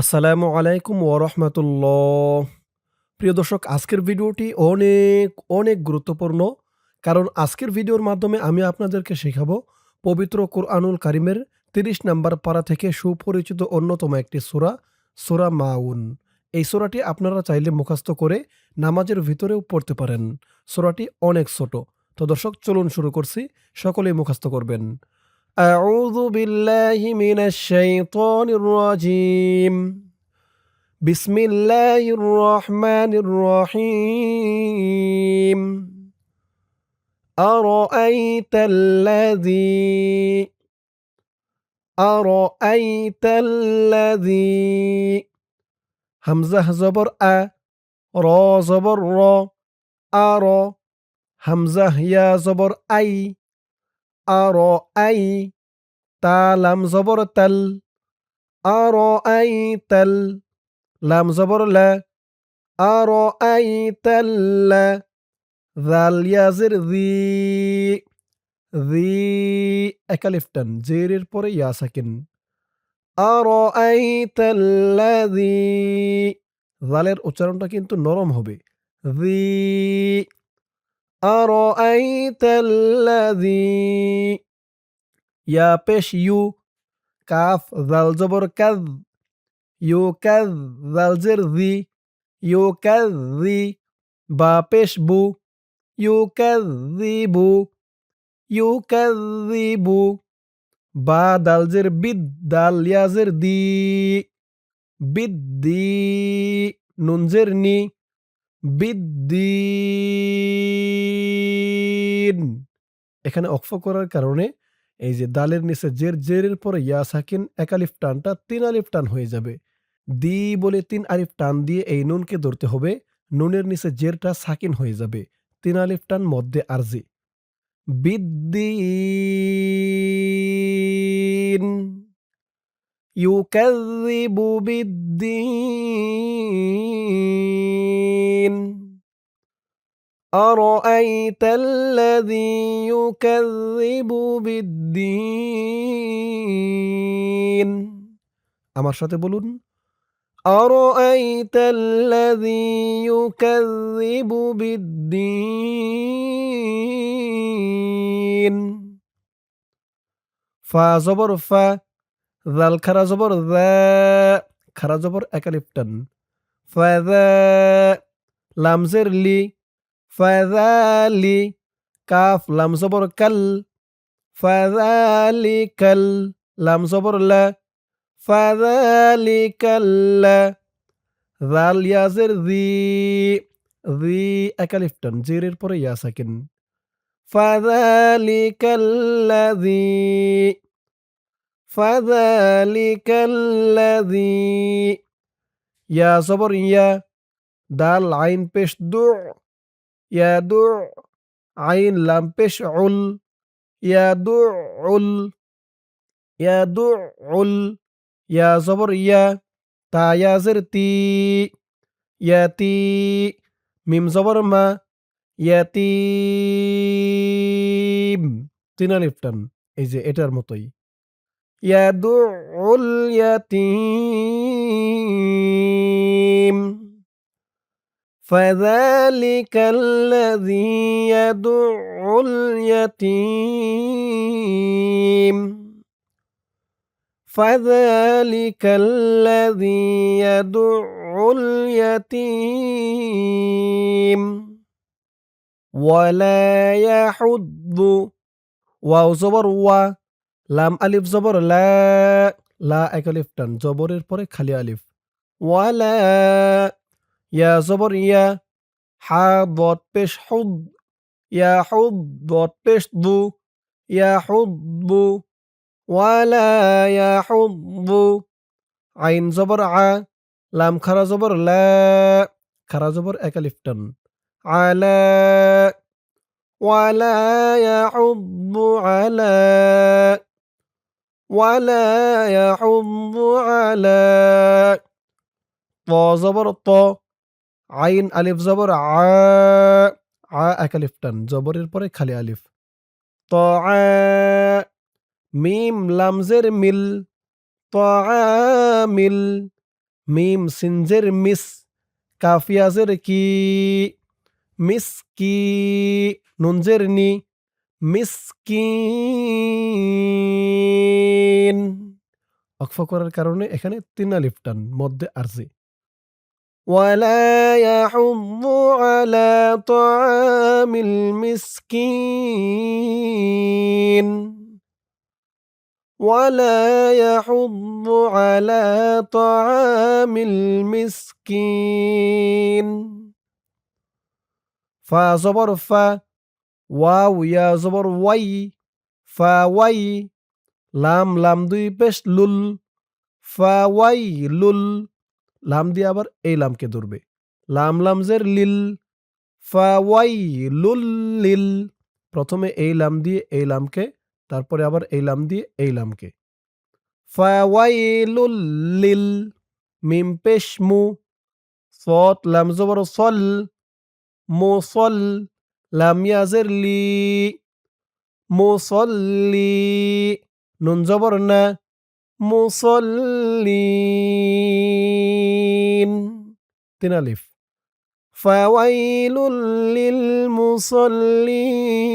আসসালামু আলাইকুম ওরহমতুল্লাহ প্রিয় দর্শক, আজকের ভিডিওটি অনেক অনেক গুরুত্বপূর্ণ। কারণ আজকের ভিডিওর মাধ্যমে আমি আপনাদেরকে শেখাবো পবিত্র কোরআনুল কারিমের তিরিশ নাম্বার পাড়া থেকে সুপরিচিত অন্যতম একটি সুরা সুরা মাউন। এই সুরাটি আপনারা চাইলে মুখস্থ করে নামাজের ভিতরেও পড়তে পারেন। সুরাটি অনেক ছোট। তো দর্শক, চলুন শুরু করছি। সকলেই মুখস্থ করবেন। أعوذ بالله من الشيطان الرجيم. بسم الله الرحمن الرحيم. أرأيت الذي أرأيت الذي همزة زبر أ را زبر را أرى همزة يا زبر أي তা জবর, তাল। আর আই তাল লাম, জবর, ল। আর আই তাল জাল ইয়াজের জি। জি একালিফটান জেরের পরে ইয়া সাকিন। আর আই তাল জালের উচ্চারণটা কিন্তু নরম হবে। জি। আর আই তাল ইয়া পেশ ইউ কাফ জাল জবর কাজ ইউ কাজ জাল জের জি ইউ কাজ জি বা পেশ বু ইউ কাজ জি বু ইউ কাজ জি বু বা দাল জের বিদ দাল ইয়াজের দি বিদ্দি নুন জের নি বিদ্দিন এখানে অক্ফ করার কারণে এই যে দালের নিচে জের জেরের পরে ইয়া সাকিন এক আলিফ টানটা তিন আলিফ টান হয়ে যাবে। দি বলে তিন আলিফ টান দিয়ে এই নুনকে ধরতে হবে। নুনের নিচে জেরটা সাকিন হয়ে যাবে। তিন আলিফ টান মধ্যে আরজি। ইউ ইউকাযিবু বিদ্দিন। أرأيت الذي يكذب بالدين আমার সাথে বলুন أرأيت الذي يكذب بالدين ফা জবর ফা জাল খারা জবর দা খারা জবর একালিপটান ফাদা লামজের লি ফাদালি কাফ লাম জবর কাল ফাদালি কাল লাম জবর লা ফাদালি কাল্লা জাল ইয়াজের দি দি একালিফটান জেরের পরে ইয়া সাকিন ফাদালিকাল্লাযী ফাদালিকাল্লাযী ইয়া জবর ইয়া দাল আইন পেশ দু ইয়া দু আইন লাম পেশ উল ইয়া দু উল ইয়া দু উল ইয়া জবর ইয়া তা ইয়াজের তি ইয়াতি মিম জবর মা ইয়াতিম তিন আলিফ এই যে এটার মতোই ইয়াদুল ইয়াতিম فذلك الذي يدع اليتيم فذلك الذي يدع اليتيم ولا يحض ওয়াও জবর ওয়া লাম আলিফ জবর লা লা এক আলিফ টান জবরের পরে খালি আলিফ ওয়ালা ইয়া জবর ইয়া হা দত পেশ হুদ ইয়া হুদ দত পেশ দু ইয়া হুদ্দু ওয়ালা ইয়া হুদ্দু আইন জবর আ লাম খারা জবর লা খারা জবর এক আলিফ টান আলা ولا يحض على ولا يحض على ط زبر ط আইন আলিফ জবর, আ এক আলিফ টান, জবরের পরে খালি আলিফ। ত মিম লামজের মিল। ত মিল, মিম সিনজের মিস। কাফিয়াজের কি, মিস, কি নুনজের নি মিসকিন অক্ফ করার কারণে এখানে তিন আলিফ টান, মধ্যে আরজি ولا يحض على طعام المسكين ولا يحض على طعام المسكين فا زبر فا واو يا زبر وي فا وي لام لام دوي بش لول فا وي لول লাম দিয়ে আবার এই লামকে ধরবে। লাম লামজের লিল, ফা ওয়াই লুল প্রথমে এই লাম দিয়ে এই লামকে, তারপরে আবার এই লাম দিয়ে এই লামকে। ফা ওয়াই লুল লিল, মিম পেশ মু সত লাম জবর সল মুসল লাম ইয়াজের লি মুসল্লি নুন জবর না। মুসল্লিন তিন আলিফ ফাওয়াইলুল লিল মুসল্লিন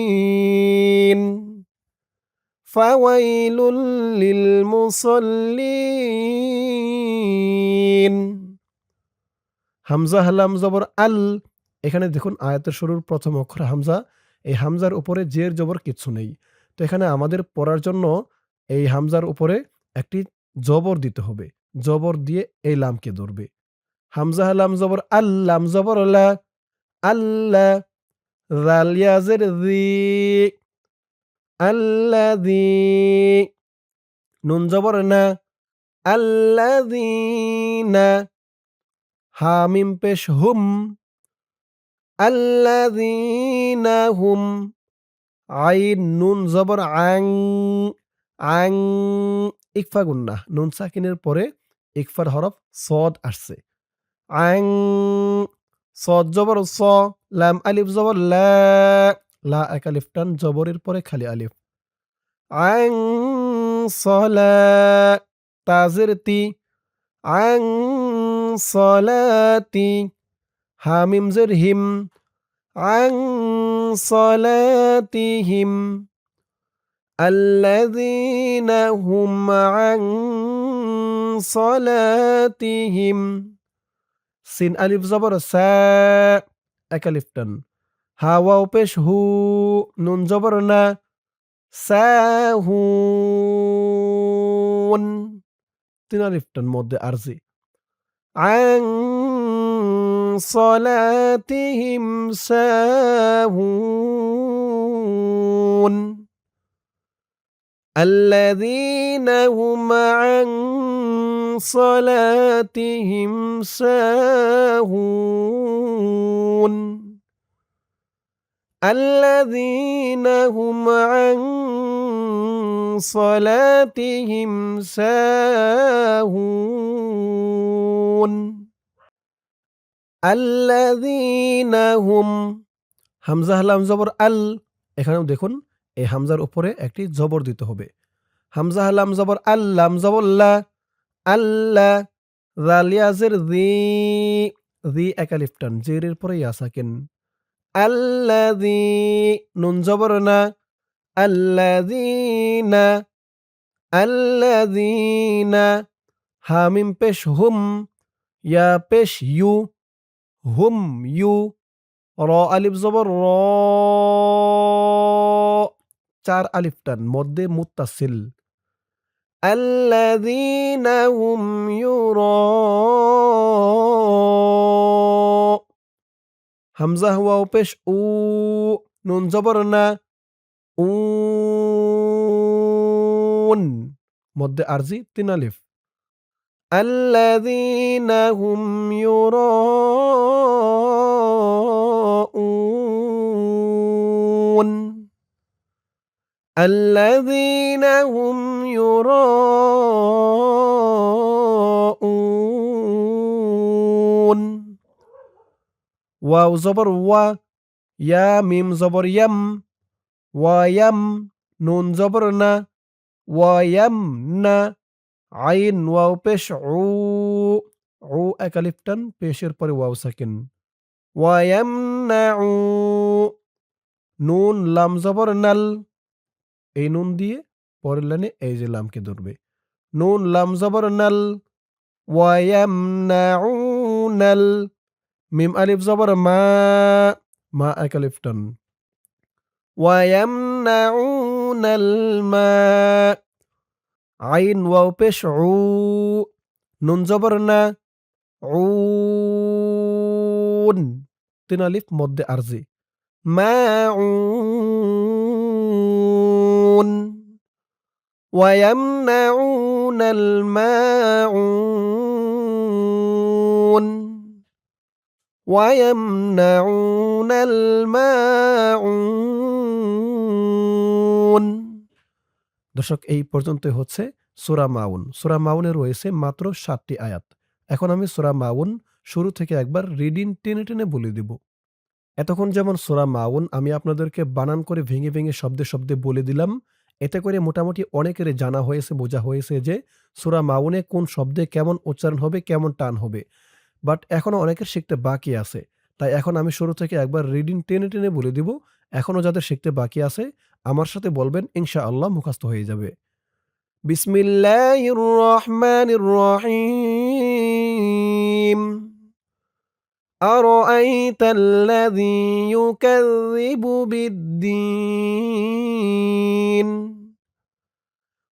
ফাওয়াইলুল লিল মুসল্লিন হামজা হালাম জবর আল এখানে দেখুন আয়াতের শুরুর প্রথম অক্ষর হামজা। এই হামজার উপরে জের জবর কিচ্ছু নেই। তো এখানে আমাদের পড়ার জন্য এই হামজার উপরে একটি জবর দিতে হবে। জবর দিয়ে এই লামকে ধরবে। হামজা লাম জবর আল্লাম জবর আল্লাহ রালিয়াজের দি আল্লাদি নুন জবর না আল্লাদিনা হামিম পেশ হুম আল্লাদিনা হুম, আইন নুন জবর আং আং ইকফা গুন্না, নুন সাকিনের পরে ইকফার হরফ সদ আসছে। আং সদ জবর স, লাম আলিফ জবর লা এক আলিফ টান জবরের পরে খালি আলিফ। আং সলা, তাজের তি। আং সলাতি, হামিম জের হিম। আং সলাতিহিম الذين هم عن صلاتهم সিন আলিফ জবর সা এক আলিফ টান হাওয়াও পেশ হু নুন জবর না সাহুন তিন আলিফ টান মধ্যে আরজি عن صلاتهم ساهون الذين هم عن صلاتهم ساهون الذين هم عن صلاتهم ساهون الذين هم হামজা হালাম জবর আল এখানেও দেখুন এই হামজার উপরে একটি জবর দিতে হবে। হামজা হালাম জবর আল্লাম জবল্লা আল্লাহ রালিয়াজের দি দি একালিফটান জেরের পরে ইয়াসাকিন আল্লাদি নুন জবর না আল্লাদিনা আল্লাদিনা হামিম পেশ হুম, ইয়া পেশ ইউ, হুম ইউ, র আলিফ জবর র চার আলিফ টান মধ্যে মুত্তাসিল الذين هم يرى হামজা হুয়াও পেশ উ নুন জবর না উন মধ্যে আরজি তিন আলিফ الذين هم يراءون الذين هم يراءون. واو زبر و يا ميم زبر يم ويم نون زبرنا ن عين واو بش عو عو اکلیفتن بشير پر واو ساکن. ويمنعو نون لام زبر نل. এই নুন দিয়ে পরের লাইনে এই যে লামকে ধরবে। নুন, লাম, জবর, নাল। ওয়ায়ামনাউনাল মিম, আলিফ, জবর, মা। মা, এক আলিফ, টান। ওয়ায়ামনাউনাল মা। আইন, ওয়াও, পেশ, উ। নুন, জবর, না। উন তিন আলিফ, মধ্যে আরজি মাউন ويمنعون الماعون ويمنعون الماعون দর্শক এই পর্যন্ত হচ্ছে সুরা মাউন সুরা মাউনে রয়েছে মাত্র সাতটি আয়াত এখন আমি সুরা মাউন শুরু থেকে একবার রিডিং টেনে টেনে বলে দিব এতক্ষণ যেমন সুরা মাউন আমি আপনাদেরকে বানান করে ভেঙে ভেঙে শব্দে শব্দে বলে দিলাম এতে করে মোটামুটি অনেকের জানা হয়েছে বোঝা হয়েছে যে সুরা মাউনে কোন শব্দে কেমন উচ্চারণ হবে কেমন টান হবে বাট এখনও অনেকের শিখতে বাকি আছে তাই এখন আমি শুরু থেকে একবার রিডিং টেনে টেনে বলে দিব এখনও যাদের শিখতে বাকি আছে আমার সাথে বলবেন ইনশা আল্লাহ মুখাস্ত হয়ে যাবে বিসমিল্লাহির রহমানির রহিম أرأيت الذي يكذب بالدين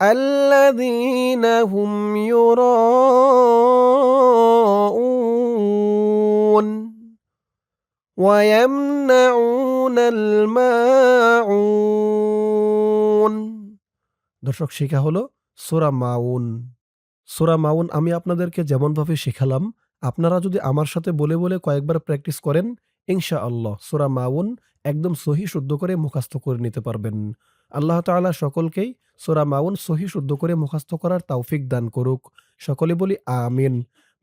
الذين هم يراءون ويمنعون الماعون দর্শক শেখা হলো সোরা মাউন সোরা মাউন আমি আপনাদেরকে যেমনভাবে শেখালাম আপনারা যদি আমার সাথে বলে বলে কয়েকবার প্র্যাকটিস করেন ইনশা আল্লাহ সোরা মাউন একদম সহি শুদ্ধ করে মুখাস্ত করে নিতে পারবেন আল্লাহ তাআলা সকলকেই সোরা মাউন সহি শুদ্ধ করে মুখাস্ত করার তৌফিক দান করুক। সকলে বলি আমিন।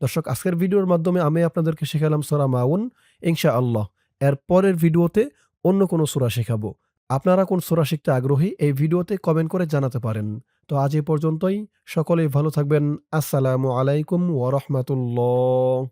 দর্শক, আজকের ভিডিওর মাধ্যমে আমি আপনাদেরকে শেখালাম সোরা মাউন ইনশা আল্লাহ এর পরের ভিডিওতে অন্য কোনো সোরা শেখাবো। আপনারা কোন সোরা শিখতে আগ্রহী, এই ভিডিওতে কমেন্ট করে জানাতে পারেন। তো আজ এ পর্যন্তই। সকলেই ভালো থাকবেন। আসসালামু আলাইকুম ওয়া রাহমাতুল্লাহ।